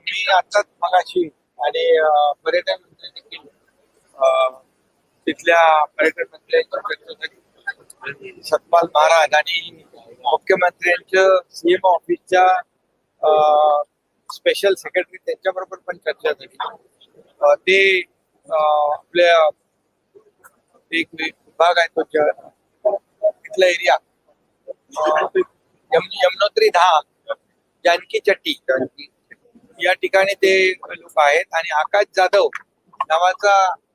मी आताच मगाशी आणि पर्यटन मंत्री देखील तिथल्या पर्यटन मंत्र्यांची सतपाल महाराज आणि मुख्यमंत्र्यांच्या सीएम ऑफिसच्या स्पेशल सेक्रेटरी त्यांच्याबरोबर पण चर्चा झाली. ते आपल्या एक विभाग आहे तो तिथला एरिया यमुनोत्री धाम जानकी चट्टी. या ठिकाणी ते लोक आहेत आणि आकाश जाधव नावाचा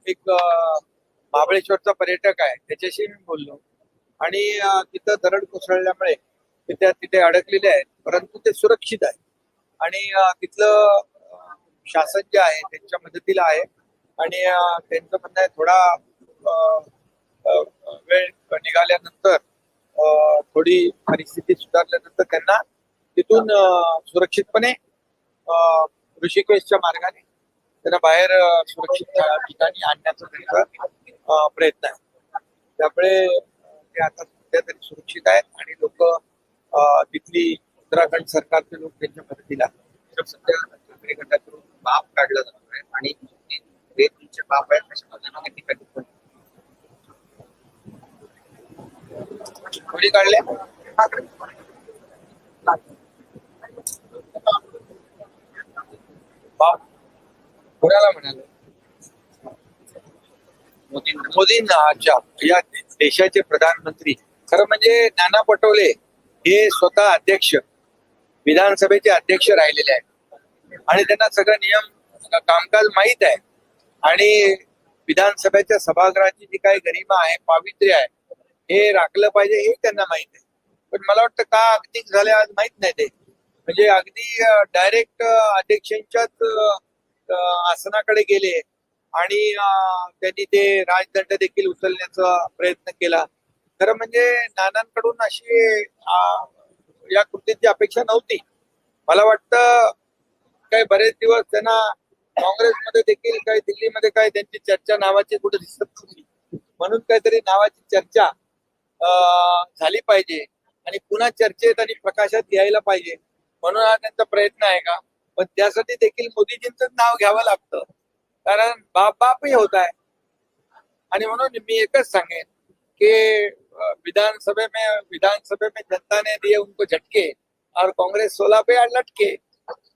एक महाबळेश्वरचा पर्यटक आहे. त्याच्याशी मी बोललो. आणि तिथं दरड कोसळल्यामुळे तिथे तिथे अडकलेले आहेत. परंतु ते सुरक्षित आहे आणि तिथलं शासन जे आहे त्यांच्या मदतीला आहे. आणि त्यांचं म्हणणं आहे थोडा वेळ निघाल्यानंतर थोडी परिस्थिती सुधारल्यानंतर त्यांना तिथून सुरक्षितपणे ऋषिकेशच्या मार्गाने त्यांना बाहेर सुरक्षित ठिकाणी आणण्याचा त्यांचा प्रयत्न आहे. त्यामुळे ते आता सध्या तरी सुरक्षित आहेत आणि लोक तिथली उत्तराखंड सरकारचे लोक त्यांच्या मदतीला सध्या ठाकरे गटाकडून बाप काढला जातो आहे आणि हे तुमचे बाप आहेत अशा पद्धतीने ठिकाणी पण कोणी काढले? बाप. कोणाला म्हणाले? मोदींना अच्छा. या देशाचे प्रधानमंत्री. खरं म्हणजे नाना पटोले हे स्वतः अध्यक्ष. विधानसभेचे अध्यक्ष राहिलेले आहेत. आणि त्यांना सगळं नियम कामकाज माहीत आहे. आणि विधानसभेच्या सभागृहाची जी काही गरिमा आहे पावित्र्य आहे हे राखलं पाहिजे हे त्यांना माहीत आहे. पण मला वाटतं का अगदी झाले आज माहीत नाही ते. म्हणजे अगदी डायरेक्ट अध्यक्षांच्याच आसनाकडे गेले आणि त्यांनी ते राजदंड देखील उचलण्याचा प्रयत्न केला. खरं म्हणजे नानांकडून अशी या कृतीची अपेक्षा नव्हती. मला वाटतं काही बरेच दिवस त्यांना काँग्रेसमध्ये देखील काही दिल्लीमध्ये काय त्यांची चर्चा नावाची कुठे दिसत नव्हती. म्हणून काहीतरी नावाची चर्चा अं, झाली पाहिजे आणि पुन्हा चर्चेत आणि प्रकाशात यायला पाहिजे. म्हणून हा त्यांचा प्रयत्न आहे का? पण त्यासाठी देखील मोदीजींच नाव घ्यावं लागतं. कारण बाप बापही होत आहे. आणि म्हणून मी एकच सांगेन की विधानसभे में विधानसभे में जनता ने दिए उनको झटके और कांग्रेस सोलह पे लटके।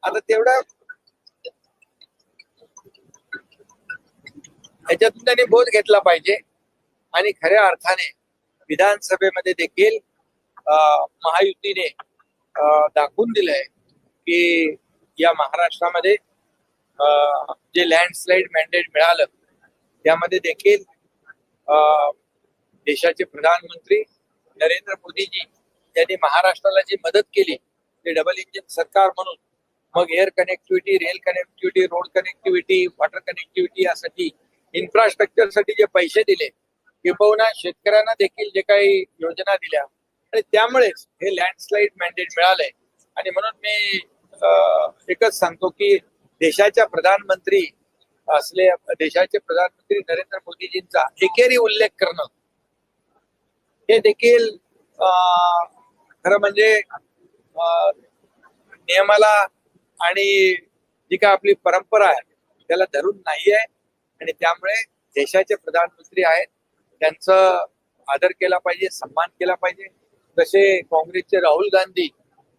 आता तेवढा याच्यातून त्यांनी बोध घेतला पाहिजे आणि खऱ्या अर्थाने विधानसभेमध्ये देखील महायुतीने दाखवून दिलंय की या महाराष्ट्रामध्ये जे लँडस्लाईड मॅन्डेट मिळालं त्यामध्ये देखील देशाचे प्रधानमंत्री नरेंद्र मोदीजी यांनी महाराष्ट्राला जी मदत केली ते डबल इंजिन सरकार म्हणून मग air connectivity rail connectivity road connectivity water connectivity यासाठी इन्फ्रास्ट्रक्चरसाठी जे पैसे दिले किंबहुना शेतकऱ्यांना देखील जे काही योजना दिल्या. आणि त्यामुळेच हे लँडस्लाईड मॅन्डेट मिळालंय. आणि म्हणून मी अ, एकच सांगतो की देशाच्या प्रधानमंत्री असले देशाचे प्रधानमंत्री नरेंद्र मोदीजींचा एकेरी उल्लेख करणं हे देखील खरं म्हणजे नियमाला आणि जी काय आपली परंपरा आहे त्याला धरून नाही आहे. आणि त्यामुळे देशाचे प्रधानमंत्री आहेत त्यांचं आदर केला पाहिजे सन्मान केला पाहिजे. जसे काँग्रेसचे राहुल गांधी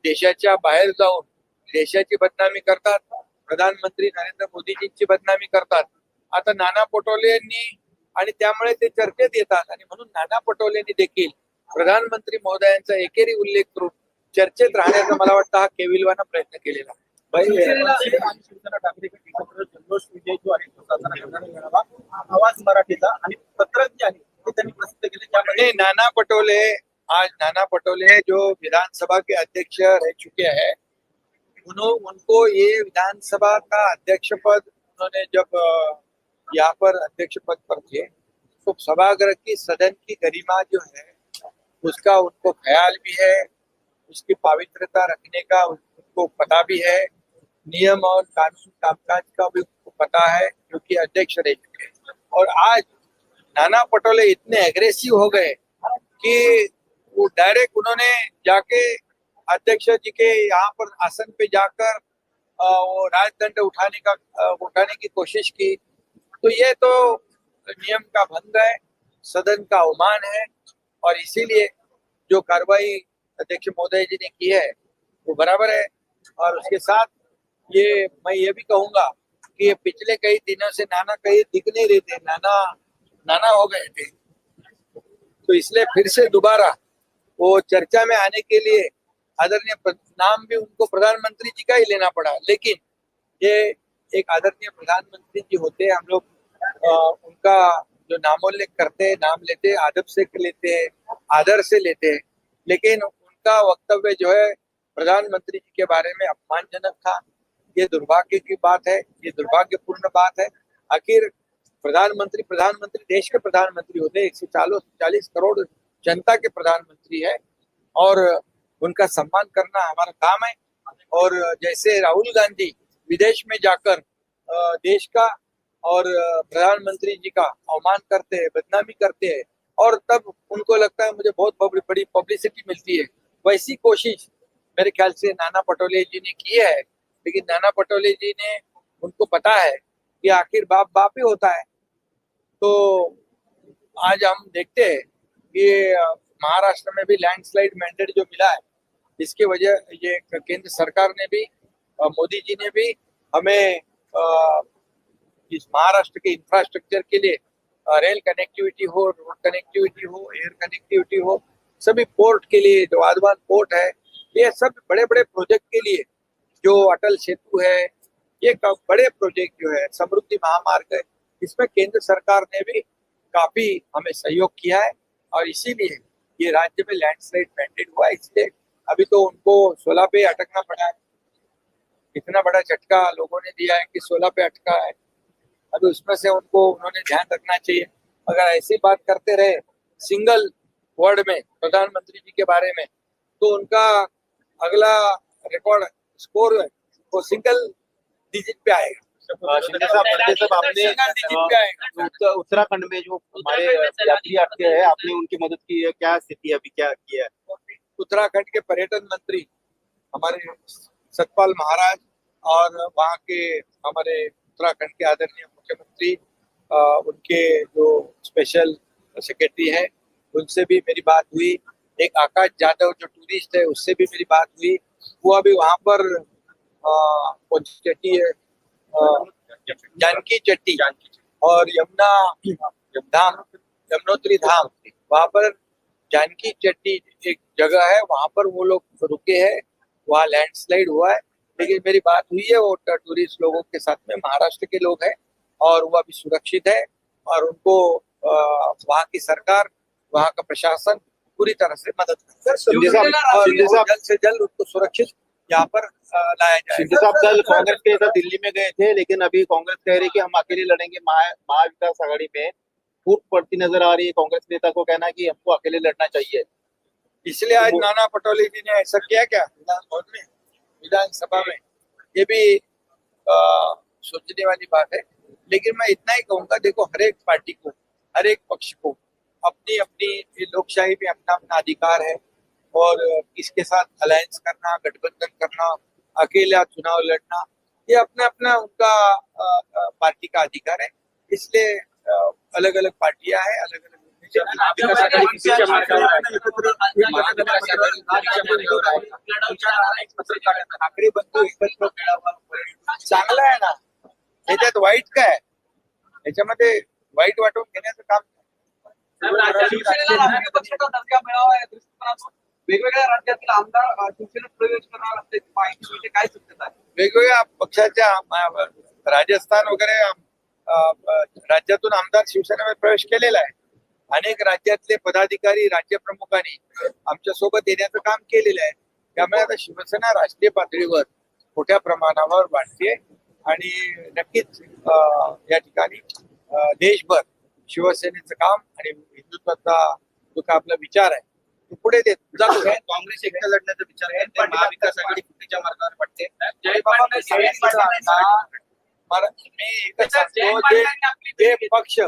देशाच्या बाहेर जाऊन देशाची बदनामी करतात प्रधानमंत्री नरेंद्र मोदीजींची बदनामी करतात. आता नाना पटोले यांनी आणि त्यामुळे ते चर्चेत येतात. आणि म्हणून नाना पटोलेंनी देखील प्रधानमंत्री महोदयांचा एकेरी उल्लेख करून चर्चेत राहण्याचा मला वाटतं हा केविलवाना प्रयत्न केलेला आवाज मराठीचा आणि पत्रक जे आहे ते त्यांनी प्रसिद्ध केले. त्यामध्ये नहीं नाना पटोले आज नाना पटोले जो विधानसभा के अध्यक्ष रह चुके हैं उन्होंने उनको ये विधानसभा का अध्यक्ष पद उन्होंने जब यहाँ पर अध्यक्ष पद पर थे। तो सभागृह की सदन की गरिमा जो है, उसका उनको ख्याल भी है, उसकी पवित्रता रखने का उनको पता भी है, नियम और कानून कामकाज का भी उनको पता है क्योंकि अध्यक्ष रह चुके और आज नाना पटोले इतने एग्रेसिव हो गए कि वो डायरेक्ट उन्होंने जाके अध्यक्ष जी के यहाँ पर आसन पे जाकर वो राजदंड उठाने का उठाने की कोशिश की। तो ये तो नियम का भंग है, सदन का अवमान है, और इसीलिए जो कार्रवाई अध्यक्ष महोदय जी ने की है, वो बराबर है। और उसके साथ ये मैं ये भी कहूँगा कि ये पिछले कई दिनों से नाना कहीं दिख नहीं रहे थे, नाना नाना हो गए थे। तो इसलिए फिर से दोबारा वो चर्चा में आने के लिए आदरणीय नाम भी उनको प्रधानमंत्री जी का ही लेना पड़ा। लेकिन ये एक आदरणीय प्रधानमंत्री जी होते हैं, हम लोग उनका जो नामोल्लेख करते हैं, नाम लेते हैं, आदब से लेते हैं, आदर से लेते हैं। लेकिन उनका वक्तव्य जो है, प्रधानमंत्री जी के बारे में अपमानजनक था। ये दुर्भाग्य की बात है, ये दुर्भाग्यपूर्ण बात है। आखिर प्रधानमंत्री प्रधानमंत्री, देश के प्रधानमंत्री होते हैं, एक सौ चालीस करोड़ जनता के प्रधानमंत्री है और उनका सम्मान करना हमारा काम है। और जैसे राहुल गांधी विदेश में जाकर देश का और प्रधानमंत्री जी का अवमान करते हैं, बदनामी करते हैं और तब उनको लगता है मुझे बहुत बड़ी पब्लिसिटी मिलती है। वैसी कोशिश मेरे ख्याल से नाना पटोले जी ने की है, लेकिन नाना पटोले जी ने उनको पता है कि आखिर बाप बाप ही होता है। तो आज हम देखते हैं कि महाराष्ट्र में भी लैंडस्लाइड मैंडेट जो मिला है, इसकी वजह, ये केंद्र सरकार ने भी मोदी जी ने भी हमें इस महाराष्ट्र के इंफ्रास्ट्रक्चर के लिए रेल कनेक्टिविटी हो रोड कनेक्टिविटी हो एयर कनेक्टिविटी हो, सभी पोर्ट के लिए, जो आदवान पोर्ट है, ये सब बड़े बड़े प्रोजेक्ट के लिए, जो अटल सेतु है, ये बड़े प्रोजेक्ट जो है, समृद्धि महामार्ग है, इसमें केंद्र सरकार ने भी काफ़ी हमें सहयोग किया है, और इसीलिए ये राज्य में लैंडस्लाइड मैंडेट हुआ इसलिए अभी तो उनको सोलह पे अटकना पड़ा है। इतना बड़ा झटका लोगों ने दिया है कि सोलह पे अटका है। अभी उसमें से उनको उन्होंने ध्यान रखना चाहिए। अगर ऐसी बात करते रहे सिंगल वर्ड में प्रधानमंत्री जी के बारे में तो उनका अगला रिकॉर्ड स्कोर वो सिंगल डिजिट पे आएगा। पे आएगा। अ, उत्तर- उत्तराखंड में जो हमारे यात्री आते हैं आपने उनकी मदद की है? क्या स्थिति अभी क्या किया है? उत्तराखंड के पर्यटन मंत्री हमारे सतपाल महाराज और वहाँ के हमारे उत्तराखंड के आदरणीय मुख्यमंत्री उनके जो स्पेशल सेक्रेटरी है, उनसे भी मेरी बात हुई। एक आकाश यादव जो टूरिस्ट है, उससे भी मेरी बात हुई। वो अभी वहाँ पर चट्टी है जानकी चट्टी और यमुना धाम, यमुनोत्री धाम। वहाँ पर जानकी चट्टी एक जगह है, वहाँ पर वो लोग रुके हैं, वहाँ लैंडस्लाइड हुआ है। लेकिन मेरी बात हुई है वो टूरिस्ट लोगों के साथ में महाराष्ट्र के लोग हैं और वो अभी सुरक्षित है और उनको वहाँ की सरकार वहाँ का प्रशासन पूरी तरह से मदद जल्द से जल्द उनको सुरक्षित यहाँ पर लाया जाए। शिंदे साहब कल कांग्रेस के साथ दिल्ली में गए थे लेकिन अभी कांग्रेस कह रही है कि हम अकेले लड़ेंगे महाविकास आघाड़ी में फूट पड़ती नज़र आ रही है कांग्रेस नेता को कहना है कि हमको अकेले लड़ना चाहिए। इसलिए आज नाना पटोले जी ने ऐसा किया क्या? विधान भवन में विधानसभा में। ये भी अ, सोचने वाली बात है। लेकिन मैं इतना ही कहूँगा देखो हर एक पार्टी को हर एक पक्ष को अपनी अपनी लोकशाही में अपना अपना अधिकार है और किसके साथ अलायंस करना गठबंधन करना अकेला चुनाव लड़ना ये अपना अपना उनका पार्टी का अधिकार है। इसलिए अलग अलग पार्टियाँ हैं अलग अलग ठाकरे बंधू एकत्र मेळावा. चांगला आहे ना. याच्यात वाईट काय? याच्यामध्ये वाईट वाटून घेण्याचं काम वेगवेगळ्या राज्यातील आमदार शिवसेनेत प्रवेश करणार असल्याची माहिती मिळते काय शक्यता वेगवेगळ्या पक्षाच्या राजस्थान वगैरे राज्यातून आमदार शिवसेनेमध्ये प्रवेश केलेला आहे. अनेक राज्यातले पदाधिकारी राज्य प्रमुखांनी आमच्यासोबत येण्याचं काम केलेलं आहे. त्यामुळे आता शिवसेना राष्ट्रीय पातळीवर मोठ्या प्रमाणावर वाढते आणि नक्कीच या ठिकाणी देशभर शिवसेनेचं काम आणि हिंदुत्वाचा जो का आपला विचार आहे तू पुढे दे तुझा तू घे. काँग्रेस एकटा लढण्याचा विचार करते महाविकास आघाडी फुटीच्या मार्गावर पडते? मी एकच जे पक्ष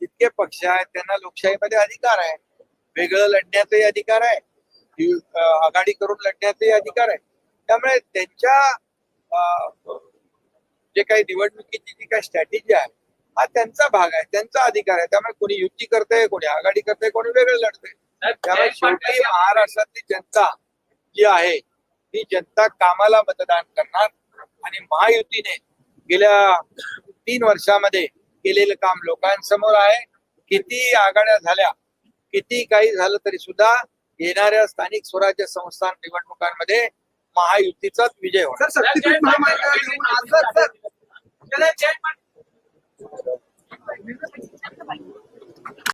जितके पक्ष आहेत त्यांना लोकशाहीमध्ये अधिकार आहे. वेगळं लढण्याचाही अधिकार आहे. आघाडी करून लढण्याचाही अधिकार आहे. त्यामुळे त्यांच्या जे काही निवडणुकीची जी काही स्ट्रॅटेजी आहे हा त्यांचा भाग आहे त्यांचा अधिकार आहे. त्यामुळे कोणी युती करते कोणी आघाडी करते कोणी वेगळं लढते त्यामुळे शेवटी महाराष्ट्रातली जनता जी आहे ती जनता कामाला मतदान करणार. आणि महायुतीने गेल्या तीन वर्षामध्ये केलेलं काम लोकांसमोर आहे. किती आघाड्या झाल्या किती काही झालं तरी सुद्धा येणाऱ्या स्थानिक स्वराज्य संस्था निवडणुकांमध्ये महायुतीचाच विजय होणार.